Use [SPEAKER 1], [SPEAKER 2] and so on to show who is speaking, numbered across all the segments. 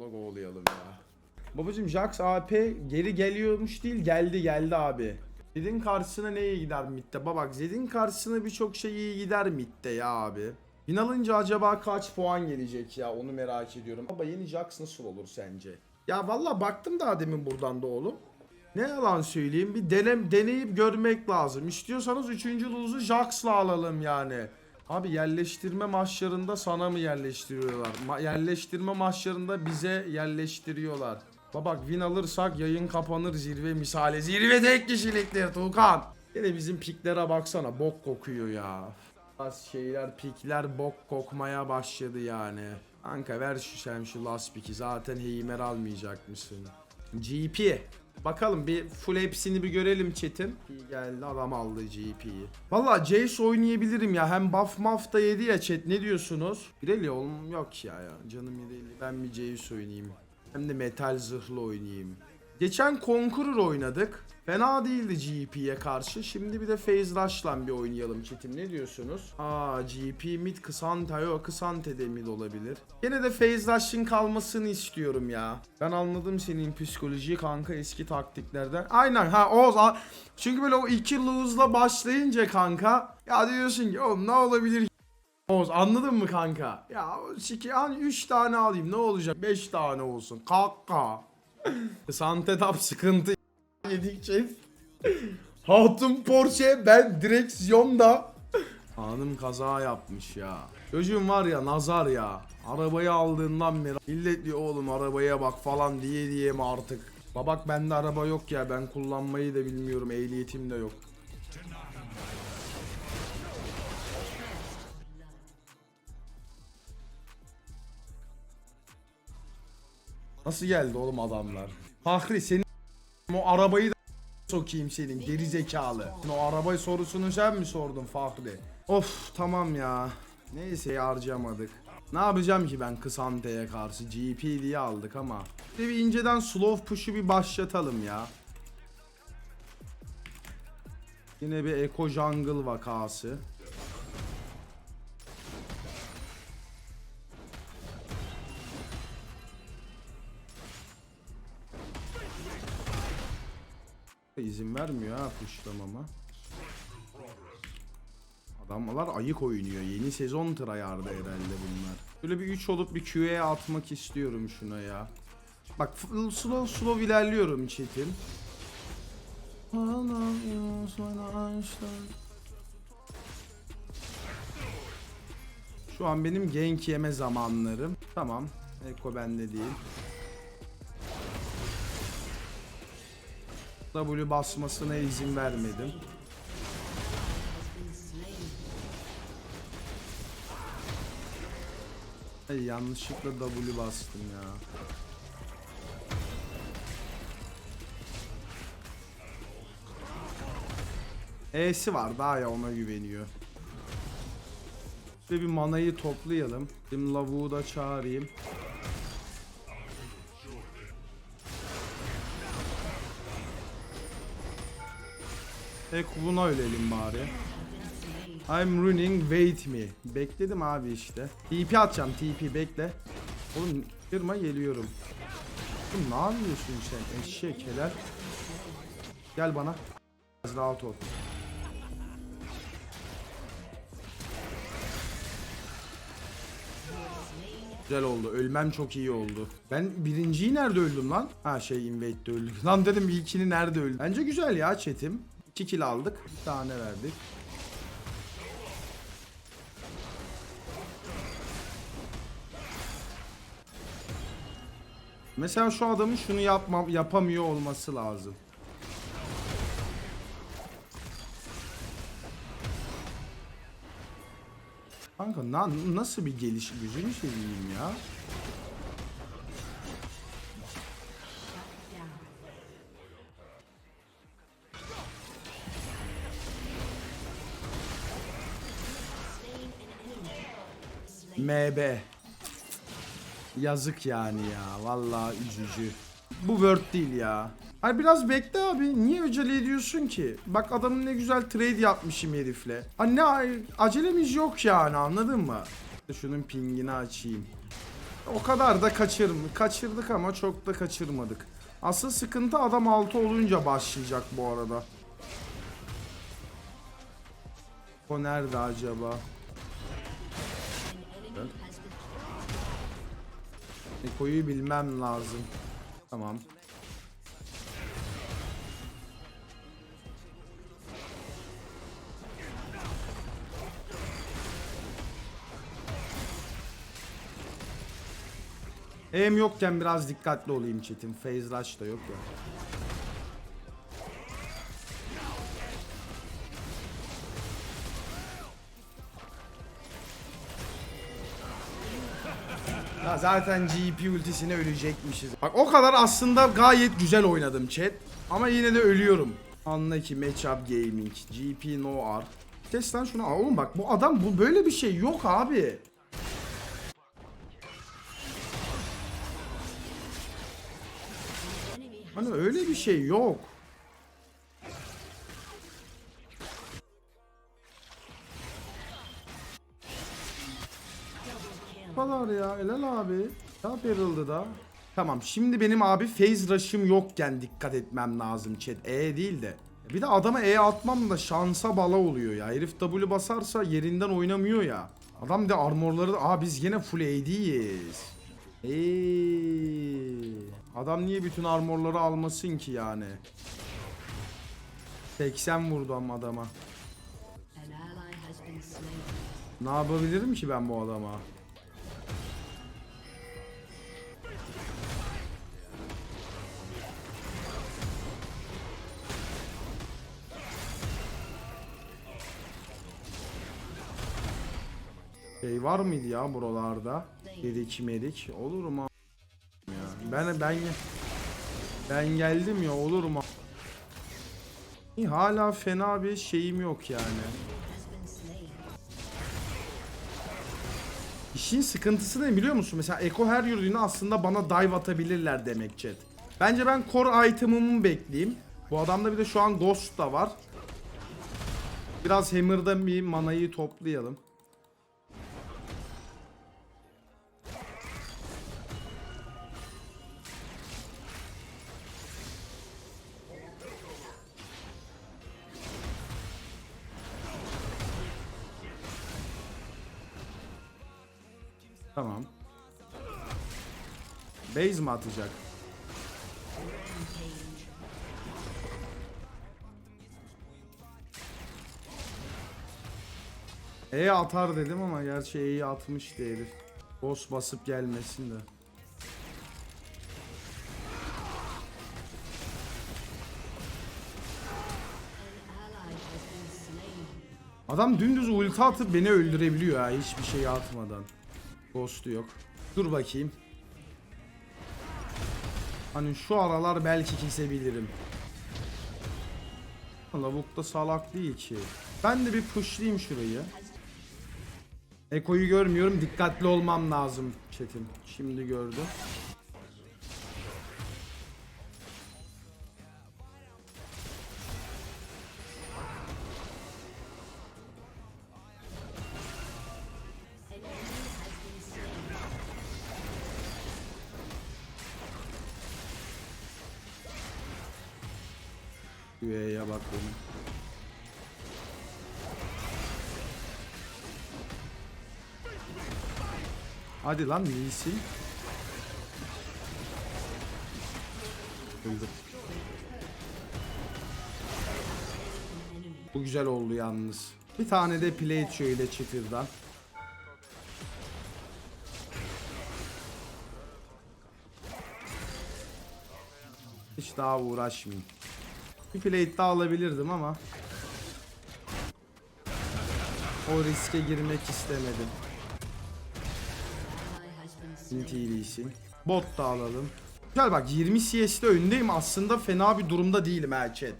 [SPEAKER 1] Vlog oğlayalım ya. Babacım Jax AP geri geliyormuş değil geldi geldi abi. Zed'in karşısına ne iyi gider midde? Babak Zed'in karşısına birçok şey iyi gider midde ya abi. Win alınca acaba kaç puan gelecek ya onu merak ediyorum. Baba yeni Jax nasıl olur sence? Ya valla baktım daha demin buradan da oğlum. Ne yalan söyleyeyim bir denem, deneyip görmek lazım. İstiyorsanız 3. lose'u Jax'la alalım yani. Abi yerleştirme maçlarında sana mı yerleştiriyorlar? Ma- yerleştirme maçlarında bize yerleştiriyorlar. Babak win alırsak yayın kapanır zirve misali. Zirve tek kişiliktir Tuğkan. Yine bizim piklere baksana bok kokuyor ya. Az şeyler pikler bok kokmaya başladı yani. Kanka ver şu sen şu last pick'i zaten Heimer almayacak mısın? GP. Bakalım bir full hepsini bir görelim chat'in. İyi geldi adam aldı GP'yi. Valla Jace oynayabilirim ya. Hem buff muff da yedi ya chat. Ne diyorsunuz? Pirelli oğlum yok ya ya. Canım Pirelli. Ben bir Jace oynayayım. Hem de metal zırhlı oynayayım. Geçen Conqueror oynadık. Fena değildi GP'ye karşı. Şimdi bir de Phase Rush'la bir oynayalım chatim. Ne diyorsunuz? Aa GP mid Kısanta yok. Kısante de mid olabilir. Gene de Phase Rush'ın kalmasını istiyorum ya. Ben anladım senin psikolojiyi kanka eski taktiklerden. Aynen ha Oğuz. Çünkü böyle o iki lose'la başlayınca kanka ya diyorsun ki oğlum ne olabilir Oğuz anladın mı kanka? Ya siki hani 3 tane alayım ne olacak? 5 tane olsun. Kanka. Santetap sıkıntı yedikçe. Hatun Porsche ben direksiyonda. Hanım kaza yapmış ya. Çocuğum var ya nazar ya. Arabayı aldığından beri millet diyor oğlum arabaya bak falan diye diye mi artık. Babak bende araba yok ya ben kullanmayı da bilmiyorum ehliyetim de yok. Nasıl geldi oğlum adamlar? Fahri senin o arabayı da sokayım senin geri zekalı. O arabayı sorusunu sen mi sordun Fahri? Of tamam ya. Neyse harcamadık. Ne yapacağım ki ben Kısante'ye karşı GP diye aldık ama. Bir, bir inceden slow push'u bir başlatalım ya. Yine bir Eco Jungle vakası. İzin vermiyor ha pushlamama. Adamlar ayık oynuyor. Yeni sezon tryhard'ı herhalde bunlar. Böyle bir 3 olup bir QA atmak istiyorum şuna ya. Bak slow slow ilerliyorum chat'im. Şu an benim gank yeme zamanlarım. Tamam. Eko bende değil. W basmasına izin vermedim. Ay, yanlışlıkla W bastım ya. E'si var daha ya ona güveniyor. Şöyle bir manayı toplayalım. Şimdi lavuğu da çağırayım. Tek buna ölelim bari. I'm running wait me. Bekledim abi işte. TP atacağım TP bekle. Oğlum kırma geliyorum. Oğlum ne yapıyorsun sen eşek helal. Gel bana. Biraz rahat ol. Güzel oldu. Ölmem çok iyi oldu. Ben birinciyi nerede öldüm lan? Ha şey invade'de öldüm. Lan dedim ilkini nerede öldüm? Bence güzel ya chat'im. 2 kill aldık. Bir tane verdik. Mesela şu adamın şunu yapmam yapamıyor olması lazım. Kanka na, nasıl bir geliş gözünü seveyim ya. MB. Yazık yani ya. Vallahi üzücü. Bu word değil ya. Ay biraz bekle abi. Niye acele ediyorsun ki? Bak adamın ne güzel trade yapmışım herifle. Ha ne acelemiz yok yani anladın mı? Şunun pingini açayım. O kadar da kaçır kaçırdık ama çok da kaçırmadık. Asıl sıkıntı adam 6 olunca başlayacak bu arada. O nerede acaba? Eko'yu bilmem lazım. Tamam. Em yokken biraz dikkatli olayım Çetin. Phase rush da yok ya. Ya zaten GP ultisine ölecekmişiz. Bak o kadar aslında gayet güzel oynadım chat. Ama yine de ölüyorum. Anla ki matchup gaming. GP no R. Kes lan şunu. Aa, Oğlum bak bu adam bu böyle bir şey yok abi. Hani öyle bir şey yok. Kadar ya. Helal abi. Ne yapıldı da? Tamam şimdi benim abi phase rush'ım yokken dikkat etmem lazım chat. E değil de. Bir de adama E atmam da şansa bala oluyor ya. Herif W basarsa yerinden oynamıyor ya. Adam de armorları da... Aa biz yine full AD'yiz. Eee. Adam niye bütün armorları almasın ki yani? 80 vurdu ama adama. Ne yapabilirim ki ben bu adama? Şey var mıydı ya buralarda? Dedik medik. Olur mu? Ya. Ben ben ben geldim ya olur mu? Hala fena bir şeyim yok yani. İşin sıkıntısı ne biliyor musun? Mesela Eko her yürüdüğünde aslında bana dive atabilirler demek chat. Bence ben core item'ımı bekleyeyim. Bu adamda bir de şu an Ghost da var. Biraz Hammer'da bir manayı toplayalım. Tamam. Base mi atacak? E atar dedim ama gerçi E'yi atmıştı herif. Boss basıp gelmesin de. Adam dümdüz ulti atıp beni öldürebiliyor ha hiçbir şey atmadan. Ghost'u yok. Dur bakayım. Hani şu aralar belki kesebilirim. Lavuk da salak değil ki. Ben de bir pushlayayım şurayı. Eko'yu görmüyorum. Dikkatli olmam lazım Çetin. Şimdi gördüm. Üye'ye bak benim. Hadi lan iyisin. Öldü. Bu güzel oldu yalnız. Bir tane de plate şöyle çıtırdan. Hiç daha uğraşmayayım. Bir plate daha alabilirdim ama o riske girmek istemedim. TV'sin. Bot da alalım. Güzel bak 20 CS'de öndeyim aslında fena bir durumda değilim ha chat.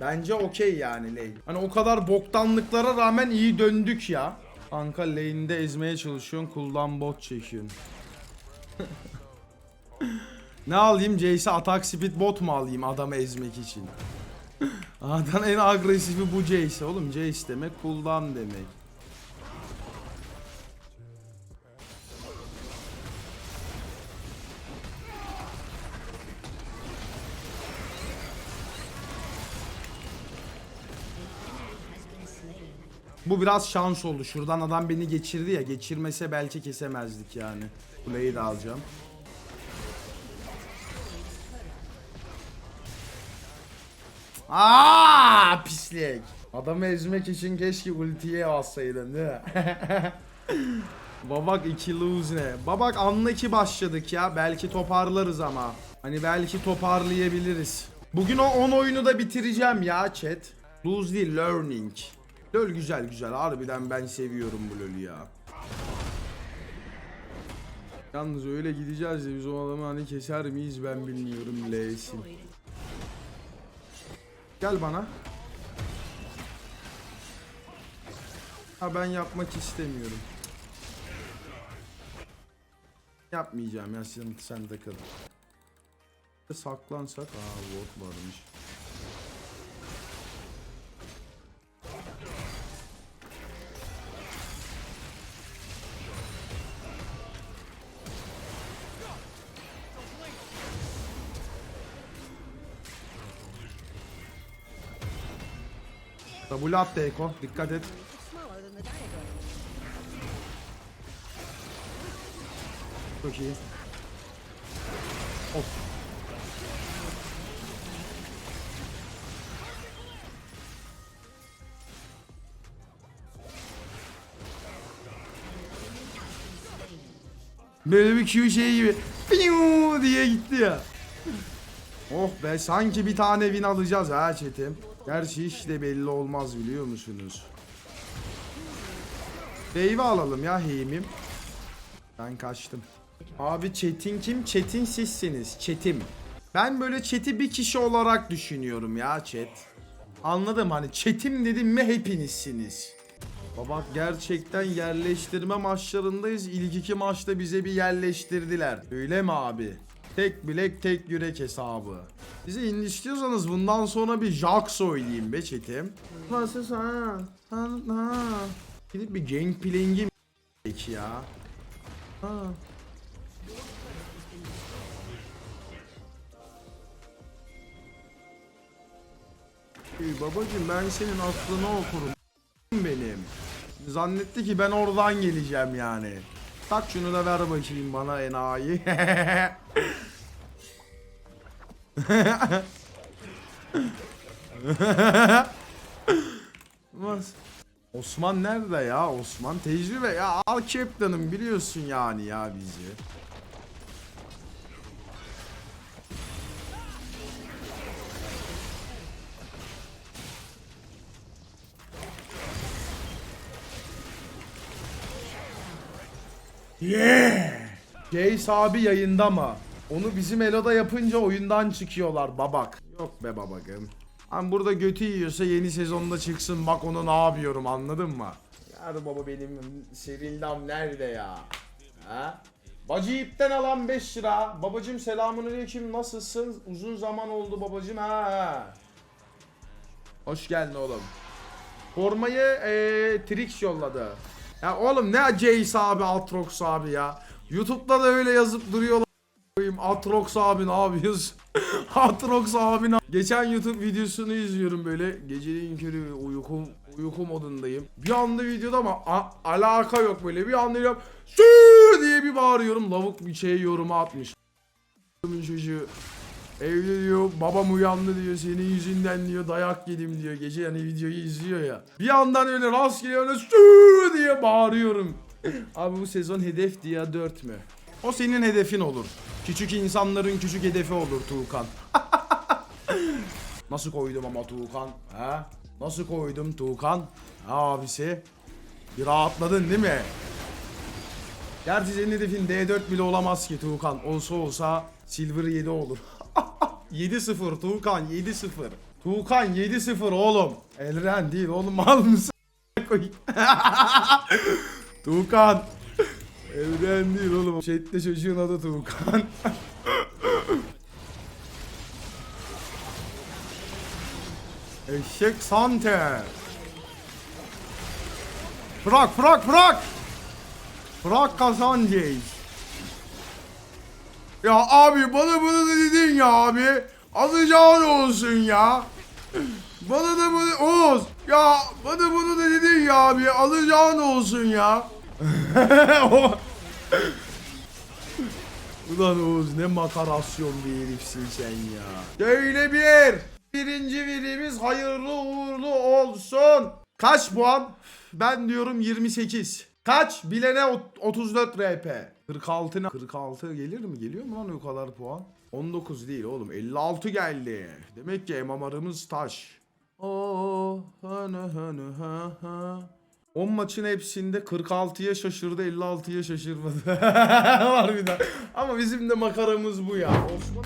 [SPEAKER 1] Bence okey yani lane. Hani o kadar boktanlıklara rağmen iyi döndük ya. Kanka lane'de ezmeye çalışıyorsun cooldown bot çekiyorsun. ne alayım Jace'e atak speed bot mu alayım adamı ezmek için? A'dan en agresifi bu Jace. Oğlum Jace demek kuldan demek. Bu biraz şans oldu. Şuradan adam beni geçirdi ya. Geçirmese belki kesemezdik yani. Kuleyi alacağım. Aa pislik. Adamı ezmek için keşke ultiye alsaydın değil mi? Babak 2 lose ne? Babak anla ki başladık ya. Belki toparlarız ama. Hani belki toparlayabiliriz. Bugün o 10 oyunu da bitireceğim ya chat. Lose değil learning. LoL güzel güzel. Harbiden ben seviyorum bu LoL'ü ya. Yalnız öyle gideceğiz de biz o adamı hani keser miyiz ben bilmiyorum L'sin. Gel bana. Ha ben yapmak istemiyorum. Yapmayacağım ya sen, de kadar. Saklansak aa ward varmış. W attı Eko. Dikkat et. Çok iyi. Of. Böyle bir Q şey gibi Piyu diye gitti ya. Oh be sanki bir tane win alacağız ha çetim. Gerçi hiç de belli olmaz biliyor musunuz? Wave'i alalım ya heyimim. Ben kaçtım. Abi Çetin kim? Çetin sizsiniz. Çetim. Ben böyle chat'i bir kişi olarak düşünüyorum ya chat. Anladım hani Çetim dedim mi hepinizsiniz. Baba gerçekten yerleştirme maçlarındayız. İlk iki maçta bize bir yerleştirdiler. Öyle mi abi? Tek bilek tek yürek hesabı. Bize in istiyorsanız bundan sonra bir Jax oynayayım be Çetim. Nasıl ha? Ha, ha. Gidip bir Gangplank'i mi ya. Ha. Ey babacım ben senin aklını okurum benim. Zannetti ki ben oradan geleceğim yani. Tak şunu da ver bakayım bana enayi. Osman nerede ya? Osman tecrübe ya al captain'ım biliyorsun yani ya bizi. Yeah! Jace abi yayında mı? Onu bizim Elo'da yapınca oyundan çıkıyorlar babak. Yok be babakım. Hani burada götü yiyorsa yeni sezonda çıksın bak onu ne yapıyorum anladın mı? Yar baba benim serildam nerede ya? Ha? Bacı ipten alan 5 lira. Babacım selamünaleyküm nasılsın? Uzun zaman oldu babacım ha. Hoş geldin oğlum. Formayı eee Trix yolladı. Ya oğlum ne Jace abi Atrox abi ya. Youtube'da da öyle yazıp duruyorlar. Atrox abi ne yapıyorsun? Atrox abi Geçen YouTube videosunu izliyorum böyle. Geceliğin körü uyku, uyku modundayım. Bir anda videoda ama alaka yok böyle. Bir anda "Sü!" diye bir bağırıyorum. Lavuk bir şey yoruma atmış. Çocuğu Evde diyor babam uyandı diyor senin yüzünden diyor dayak yedim diyor gece yani videoyu izliyor ya. Bir yandan öyle rastgele öyle diye bağırıyorum. Abi bu sezon hedef diye 4 mü? O senin hedefin olur. Küçük insanların küçük hedefi olur Tuğkan. Nasıl koydum ama Tuğkan? Ha? Nasıl koydum Tuğkan? Ha abisi. Bir rahatladın değil mi? Gerçi senin hedefin D4 bile olamaz ki Tuğkan. Olsa olsa Silver 7 olur. 7-0 Tuğkan 7-0. Tuğkan 7-0 oğlum. Elren değil oğlum mal mısın? Tuğkan. Elren değil oğlum. Chat'te çocuğun adı Tuğkan. Eşek Sante. Bırak bırak bırak. Bırak kazancayız. Ya abi bana bunu da dedin ya abi. Alacağın olsun ya. Bana da bunu Oğuz ya bana bunu da dedin ya abi alacağın olsun ya. Ulan Oğuz ne makarasyon bir herifsin sen ya. Şöyle bir. Birinci birimiz hayırlı uğurlu olsun. Kaç puan? Ben diyorum 28. Kaç? Bilene ot- 34 RP. 46 ne? 46 gelir mi? Geliyor mu lan o kadar puan? 19 değil oğlum. 56 geldi. Demek ki emamarımız taş. Oh, hana hana ha ha. 10 maçın hepsinde 46'ya şaşırdı 56'ya şaşırmadı. Var bir daha. Ama bizim de makaramız bu ya. Osman